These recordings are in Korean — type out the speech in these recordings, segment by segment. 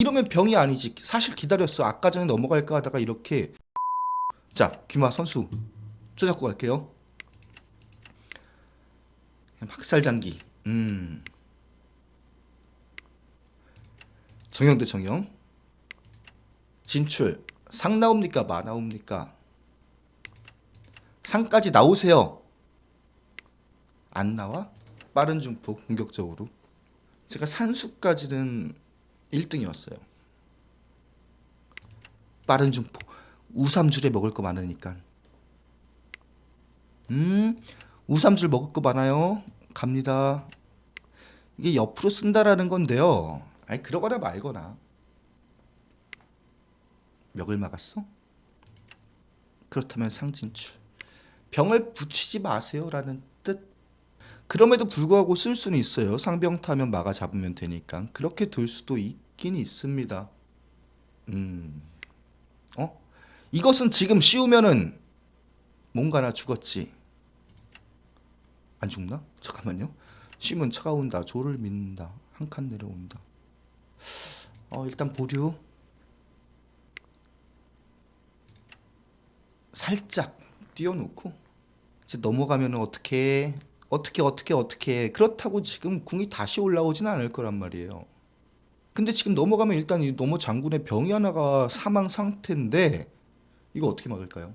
이러면 병이 아니지. 사실 기다렸어. 아까 전에 넘어갈까 하다가 이렇게 자 귀마 선수 쪼잡고 갈게요. 박살장기. 음. 정형 대 정형. 진출. 상 나옵니까? 마 나옵니까? 상까지 나오세요. 안 나와? 빠른 중포 공격적으로. 제가 산수까지는 1등이었어요. 빠른 중포. 우삼줄에 먹을 거 많으니까. 음, 우삼줄 먹을 거 많아요. 갑니다. 이게 옆으로 쓴다라는 건데요. 아니 그러거나 말거나. 멱을 막았어? 그렇다면 상진출. 병을 붙이지 마세요라는 뜻. 그럼에도 불구하고 쓸 수는 있어요. 상병 타면 막아 잡으면 되니까. 그렇게 둘 수도 있 긴 있습니다. 음. 어? 이것은 지금 씌우면은 뭔가나 죽었지. 안 죽나? 잠깐만요. 씌우면 차가운다. 조를 믿는다. 한 칸 내려온다. 어, 일단 보류. 살짝 띄워놓고 이제 넘어가면 어떻게 어떻게 어떻게 어떻게 그렇다고 지금 궁이 다시 올라오지는 않을 거란 말이에요. 근데 지금 넘어가면 일단 이 넘어 장군의 병이 하나가 사망 상태인데 이거 어떻게 막을까요?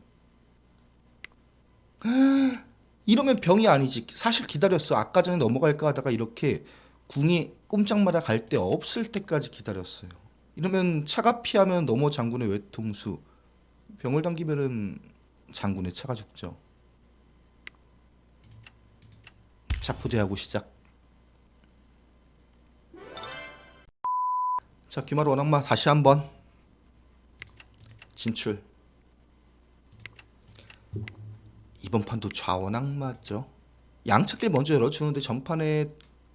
이러면 병이 아니지. 사실 기다렸어. 아까 전에 넘어갈까 하다가 이렇게 궁이 꼼짝마다 갈데 없을 때까지 기다렸어요. 이러면 차가 피하면 넘어 장군의 외통수 병을 당기면은 장군의 차가 죽죠. 자포대하고 시작. 자 귀마루 원악마 다시 한번 진출. 이번 판도 좌원 악마죠. 양측길 먼저 열어주는데 전판에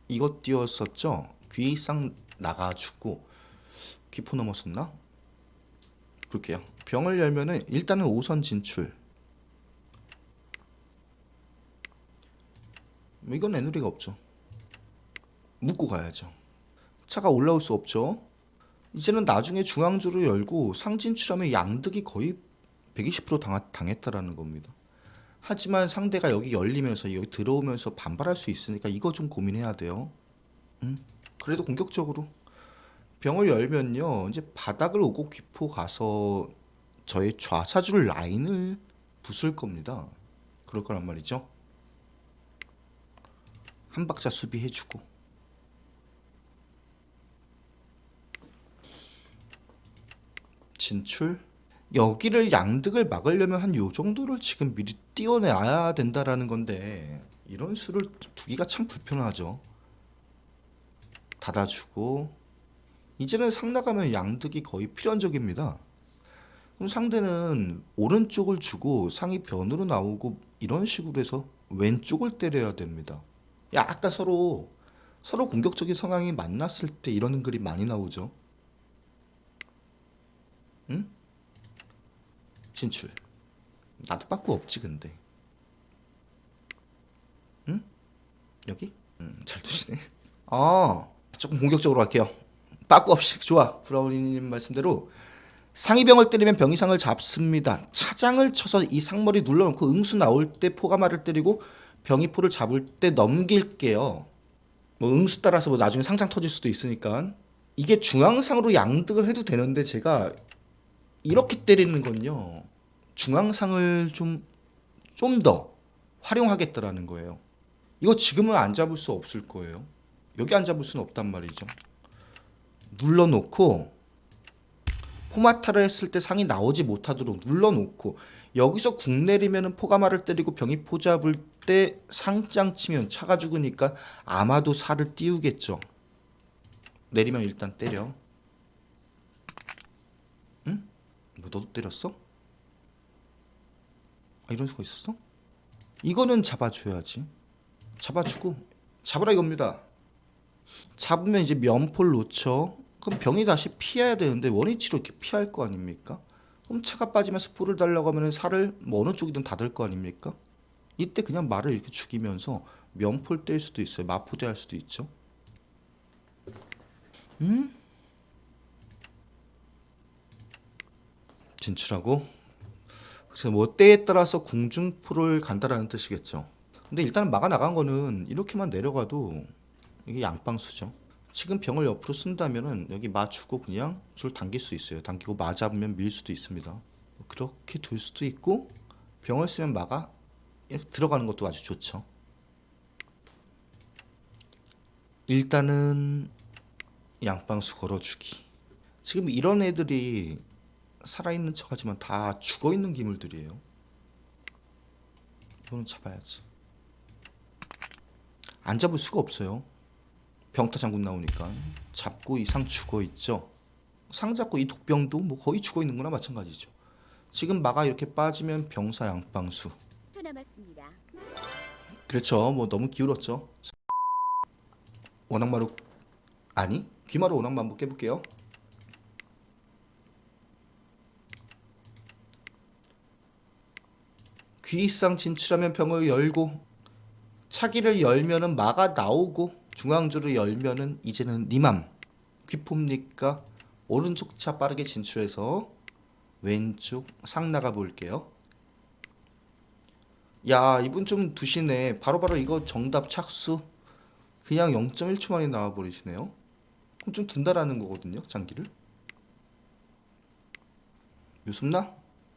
이것 띄웠었죠. 귀상 나가주고 귀포 넘었었나? 볼게요. 병을 열면은 일단은 5선 진출. 이건 애누리가 없죠. 묶고 가야죠. 차가 올라올 수 없죠. 이제는 나중에 중앙조를 열고 상진출하면 양득이 거의 120% 당하, 당했다라는 겁니다. 하지만 상대가 여기 열리면서 여기 들어오면서 반발할 수 있으니까 이거 좀 고민해야 돼요. 음, 그래도 공격적으로 병을 열면요 이제 바닥을 오고 귀포 가서 저의 좌사줄 라인을 부술 겁니다. 그럴 거란 말이죠. 한 박자 수비해주고 진출 여기를 양득을 막으려면 한 요 정도를 지금 미리 띄워내야 된다라는 건데 이런 수를 두기가 참 불편하죠. 닫아주고 이제는 상 나가면 양득이 거의 필연적입니다. 그럼 상대는 오른쪽을 주고 상이 변으로 나오고 이런 식으로 해서 왼쪽을 때려야 됩니다. 약간 서로 서로 공격적인 상황이 만났을 때 이런 그림 많이 나오죠. 응? 진출. 나도 빠꾸 없지 근데. 응? 여기? 음, 잘 두시네. 아, 조금 공격적으로 할게요. 빠꾸 없이 좋아. 브라우니님 말씀대로 상이병을 때리면 병이상을 잡습니다. 차장을 쳐서 이 상머리 눌러놓고 응수 나올 때 포가마를 때리고 병이포를 잡을 때 넘길게요. 뭐 응수 따라서 뭐 나중에 상장 터질 수도 있으니까 이게 중앙상으로 양득을 해도 되는데 제가 이렇게 때리는 건요 중앙상을 좀 좀 더 활용하겠다라는 거예요. 이거 지금은 안 잡을 수 없을 거예요. 여기 안 잡을 수는 없단 말이죠. 눌러놓고 포마타를 했을 때 상이 나오지 못하도록 눌러놓고 여기서 궁 내리면은 포가마를 때리고 병이 포 잡을 때 상장 치면 차가 죽으니까 아마도 살을 띄우겠죠. 내리면 일단 때려. 응? 뭐 너도 때렸어? 아, 이런 수가 있었어? 이거는 잡아줘야지. 잡아주고 잡으라 이겁니다. 잡으면 이제 면포를 놓쳐. 그럼 병이 다시 피해야 되는데 원위치로 이렇게 피할 거 아닙니까? 그럼 차가 빠지면서 포를 달라고 하면 살을 뭐 어느 쪽이든 닫을 거 아닙니까? 이때 그냥 말을 이렇게 죽이면서 면포를 뗄 수도 있어요. 마포대 할 수도 있죠. 음? 진출하고 그래서 뭐 때에 따라서 궁중포를 간다라는 뜻이겠죠. 근데 일단 막아 나간 거는 이렇게만 내려가도 이게 양방수죠. 지금 병을 옆으로 쓴다면은 여기 맞추고 그냥 줄 당길 수 있어요. 당기고 맞아보면 밀 수도 있습니다. 그렇게 둘 수도 있고 병을 쓰면 막아 들어가는 것도 아주 좋죠. 일단은 양방수 걸어주기. 지금 이런 애들이 살아있는 척하지만 다 죽어있는 기물들이에요. 이거는 잡아야지. 안 잡을 수가 없어요. 병타 장군 나오니까 잡고 이상 죽어 있죠. 상 잡고 이 독병도 뭐 거의 죽어 있는 거나 마찬가지죠. 지금 마가 이렇게 빠지면 병사 양방수. 그렇죠. 뭐 너무 기울었죠. 원앙마루 아니 귀마루 한번 깨볼게요. 귀상 진출하면 병을 열고 차기를 열면은 마가 나오고 중앙조를 열면은 이제는 니맘 귀폼니까 오른쪽 차 빠르게 진출해서 왼쪽 상 나가 볼게요. 야 이분 좀 두시네 바로바로 이거 정답 착수 그냥 0.1초 만에 나와버리시네요 그럼 좀 둔다라는 거거든요 장기를?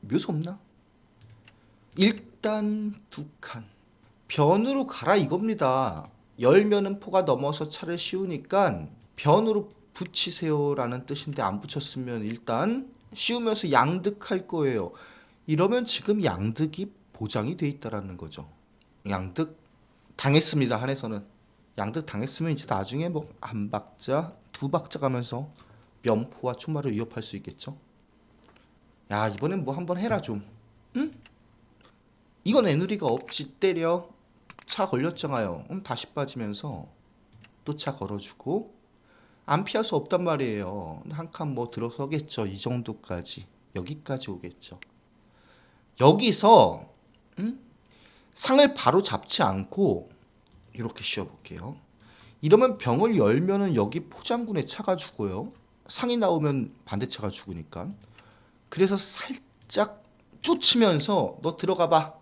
묘수 없나? 일단 두 칸 변으로 가라 이겁니다 열면은 포가 넘어서 차를 씌우니까 변으로 붙이세요라는 뜻인데 안 붙였으면 일단 씌우면서 양득할 거예요 이러면 지금 양득이 보장이 돼 있다라는 거죠. 양득 당했습니다. 한에서는 양득 당했으면 이제 나중에 뭐 한 박자, 두 박자 가면서 면포와 추마를 위협할 수 있겠죠. 야 이번엔 뭐 한번 해라 좀. 응? 이건 애누리가 없지 때려 차 걸렸잖아요. 그럼 다시 빠지면서 또 차 걸어주고 안 피할 수 없단 말이에요. 한 칸 뭐 들어서겠죠. 이 정도까지 여기까지 오겠죠. 여기서 음? 상을 바로 잡지 않고 이렇게 씌워볼게요. 이러면 병을 열면은 여기 포장군의 차가 죽어요. 상이 나오면 반대 차가 죽으니까. 그래서 살짝 쫓으면서 너 들어가 봐.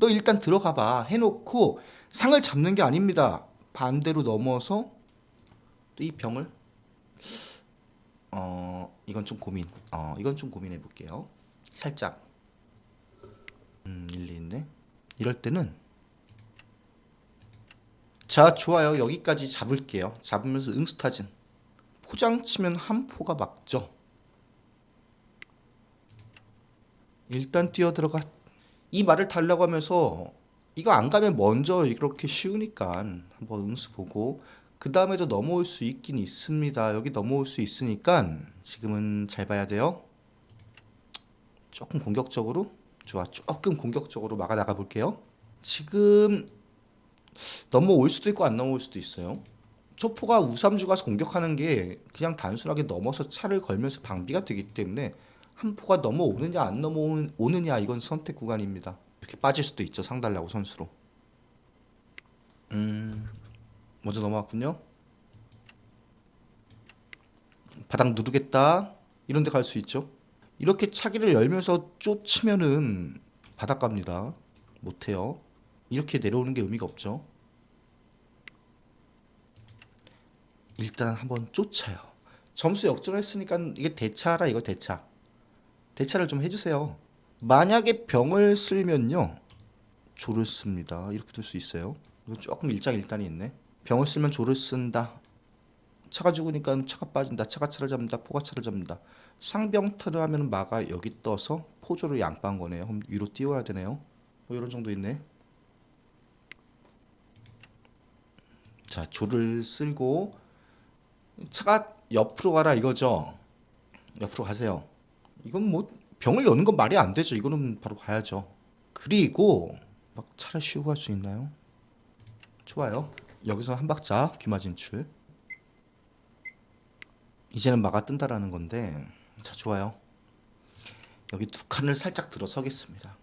너 일단 들어가 봐. 해놓고 상을 잡는 게 아닙니다. 반대로 넘어서 또 이 병을 어 이건 좀 고민. 어 이건 좀 고민해 볼게요. 살짝 음, 일리 있네. 이럴 때는 자, 좋아요. 여기까지 잡을게요. 잡으면서 응스타진. 포장 치면 한 포가 막죠. 일단 뛰어 들어가. 이 말을 달라고 하면서 이거 안 가면 먼저 이렇게 쉬우니까 한번 응수 보고 그 다음에도 넘어올 수 있긴 있습니다. 여기 넘어올 수 있으니까 지금은 잘 봐야 돼요. 조금 공격적으로 좋아 조금 공격적으로 막아 나가 볼게요 지금 넘어올 수도 있고 안 넘어올 수도 있어요 초포가 우삼주 가서 공격하는 게 그냥 단순하게 넘어서 차를 걸면서 방비가 되기 때문에 한 포가 넘어오느냐 안 넘어오느냐 이건 선택 구간입니다 이렇게 빠질 수도 있죠 상달라고 선수로 음 먼저 넘어왔군요 바닥 누르겠다 이런 데 갈 수 있죠 이렇게 차기를 열면서 쫓으면은 바닷가입니다. 못 해요. 이렇게 내려오는 게 의미가 없죠. 일단 한번 쫓아요. 점수 역전했으니까 이게 대차라 이거 대차. 대차를 좀 해주세요. 만약에 병을 쓸면요. 조를 씁니다. 이렇게 둘 수 있어요. 조금 일장일단이 있네. 병을 쓰면 조를 쓴다. 차가 죽으니까 차가 빠진다. 차가 차를 잡는다. 포가 차를 잡는다. 상병타를 하면 마가 여기 떠서 포조를 양반 거네요. 그럼 위로 띄워야 되네요. 뭐 이런 정도 있네. 자, 조를 쓸고 차가 옆으로 가라 이거죠. 옆으로 가세요. 이건 뭐 병을 여는 건 말이 안 되죠. 이거는 바로 가야죠. 그리고 막 차를 씌우고 갈 수 있나요? 좋아요. 여기서 한 박자 귀마 진출. 이제는 마가 뜬다라는 건데 자 좋아요 여기 두 칸을 살짝 들어서겠습니다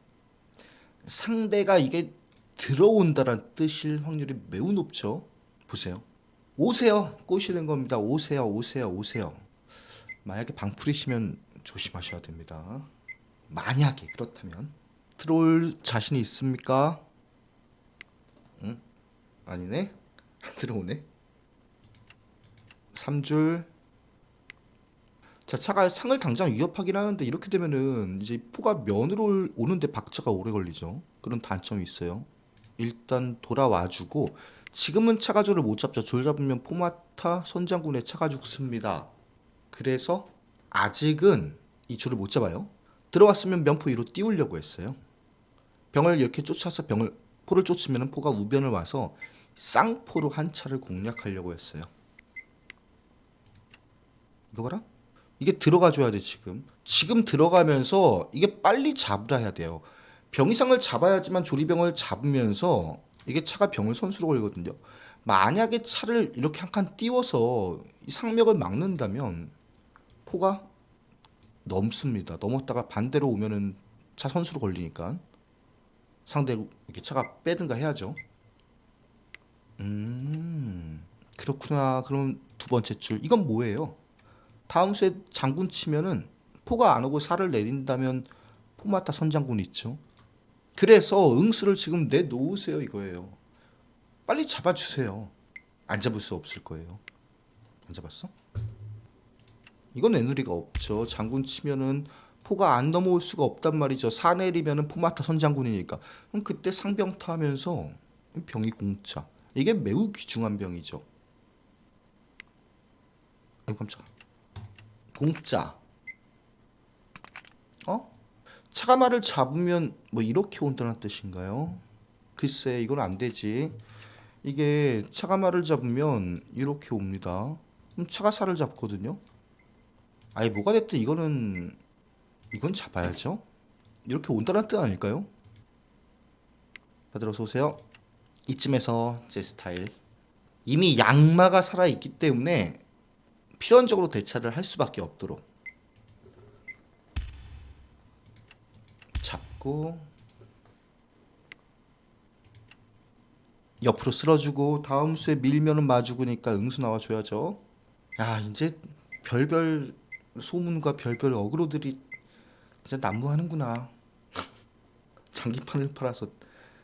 상대가 이게 들어온다란 뜻일 확률이 매우 높죠 보세요 오세요 꼬시는 겁니다 오세요 오세요 오세요 만약에 방풀이시면 조심하셔야 됩니다. 만약에 그렇다면 들어올 자신이 있습니까? 응? 아니네. 안 들어오네. 3줄. 자, 차가 상을 당장 위협하긴 하는데 이렇게 되면은 이제 포가 면으로 올- 오는데 박자가 오래 걸리죠. 그런 단점이 있어요. 일단 돌아와 주고 지금은 차가 줄을 못 잡죠. 줄 잡으면 포마타 선장군의 차가 죽습니다. 그래서 아직은 이 줄을 못 잡아요. 들어왔으면 면포 위로 띄우려고 했어요. 병을 이렇게 쫓아서 병을 포를 쫓으면 포가 우변을 와서 쌍포로 한 차를 공략하려고 했어요. 이거 봐라. 이게 들어가 줘야 돼 지금. 지금 들어가면서 이게 빨리 잡으라 해야 돼요. 병이상을 잡아야지만 조리병을 잡으면서 이게 차가 병을 선수로 걸거든요. 만약에 차를 이렇게 한 칸 띄워서 이 상맥을 막는다면 포가 넘습니다. 넘었다가 반대로 오면은 차 선수로 걸리니까 상대로 이렇게 차가 빼든가 해야죠. 음 그렇구나. 그럼 두 번째 줄 이건 뭐예요? 다음 수에 장군 치면은 포가 안 오고 살을 내린다면 포마타 선장군 있죠. 그래서 응수를 지금 내놓으세요 이거예요. 빨리 잡아주세요. 안 잡을 수 없을 거예요. 안 잡았어? 이건 애누리가 없죠. 장군 치면은 포가 안 넘어올 수가 없단 말이죠. 사 내리면은 포마타 선장군이니까. 그럼 그때 상병타 하면서 병이 공짜. 이게 매우 귀중한 병이죠. 아이고 깜짝아. 공짜. 어? 차가마를 잡으면 뭐 이렇게 온다는 뜻인가요? 글쎄 이건 안 되지. 이게 차가마를 잡으면 이렇게 옵니다. 그럼 차가사를 잡거든요. 아니 뭐가 됐든 이거는 이건 잡아야죠. 이렇게 온다는 뜻 아닐까요? 다들 어서 오세요. 이쯤에서 제 스타일. 이미 양마가 살아 있기 때문에 필연적으로 대차를 할 수밖에 없도록 잡고 옆으로 쓸어주고 다음 수에 밀면은 마주고니까 응수 나와줘야죠. 야 이제 별별 소문과 별별 어그로들이 진짜 난무하는구나. 장기판을 팔아서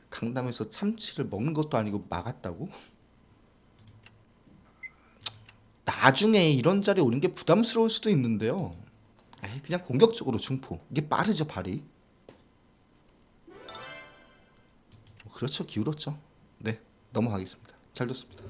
강남에서 참치를 먹는 것도 아니고 막았다고? 나중에 이런 자리에 오는 게 부담스러울 수도 있는데요. 에이, 그냥 공격적으로 중포. 이게 빠르죠 발이. 뭐 그렇죠 기울었죠. 네 넘어가겠습니다. 잘 뒀습니다.